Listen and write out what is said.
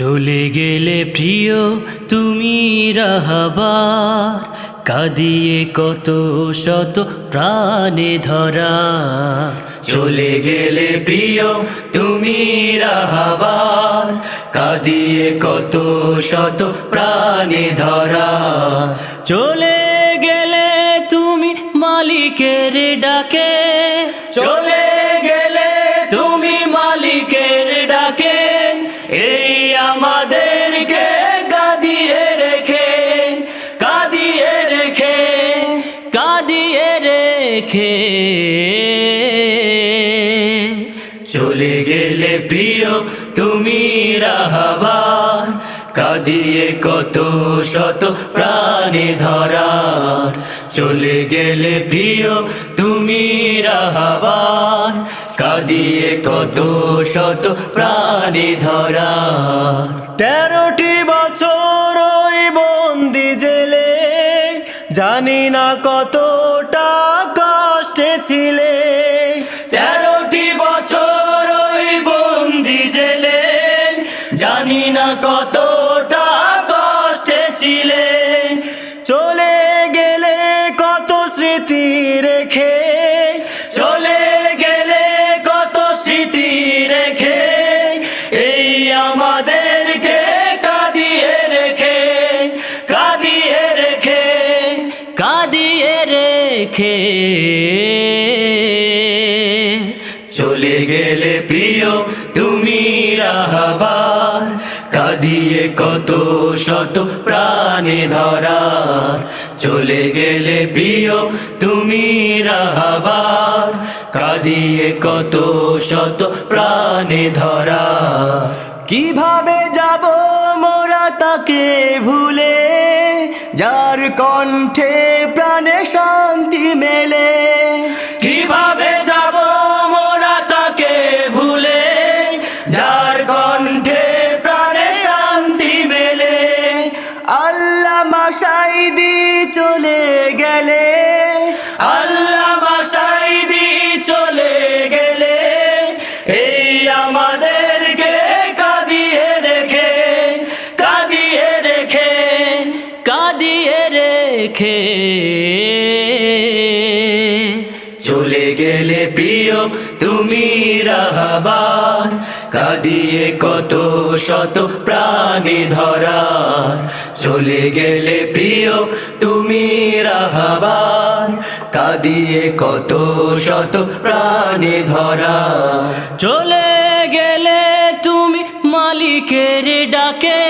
চলে গেলে প্রিয়, তুমি রাহাবার। কাঁদিয়ে কত শত প্রাণে ধরা। চলে গেলে প্রিয়, তুমি রাহাবার। কাঁদিয়ে কত শত প্রাণে ধরা। চলে গেলে তুমি মালিকের ডাকে। চলে রেখে চলে গেলে প্রিয়, তুমি রাহাবার কাঁদিয়ে কত শত প্রাণে ধরার। চলে গেলে প্রিয়, তুমি রাহাবার কাঁদিয়ে কত শত প্রাণে ধরার। তেরোটি বছর বন্দি জেলে, জানি না কতটা জানি না কতটা কষ্টে ছিলে। চলে গেলে কত স্মৃতি রেখে। চলে গেলে কত স্মৃতি রেখে। এই আমাদেরকে কাঁদিয়ে রেখে কাঁদিয়ে রেখে কাঁদিয়ে রেখে। চলে গেলে রাহাবার কাঁদিয়ে কত শত প্রাণে ধরার। চলে গেলে প্রিয়, তুমি রাহাবার। কাঁদিয়ে কত শত প্রাণে ধরা কীভাবে যাব মোরা তাকে ভুলে? যার কণ্ঠে প্রাণে শান্তি মেলে। কীভাবে আল্লাহ মাসাইদি চলে গেলে। আল্লাহ মাসাইদি চলে গেলে। এই আমাদেরকে কাঁদিয়ে রেখে কাঁদিয়ে রেখে কাঁদিয়ে রেখে। চলে গেলে প্রিয়, তুমি রাহাবার। কাঁদিয়ে কত শত প্রাণে ধরার। চলে গেলে প্রিয়, তুমি রাহাবার কাঁদিয়ে কত শত প্রাণে ধরা। চলে গেলে তুমি মালিকের ডাকে।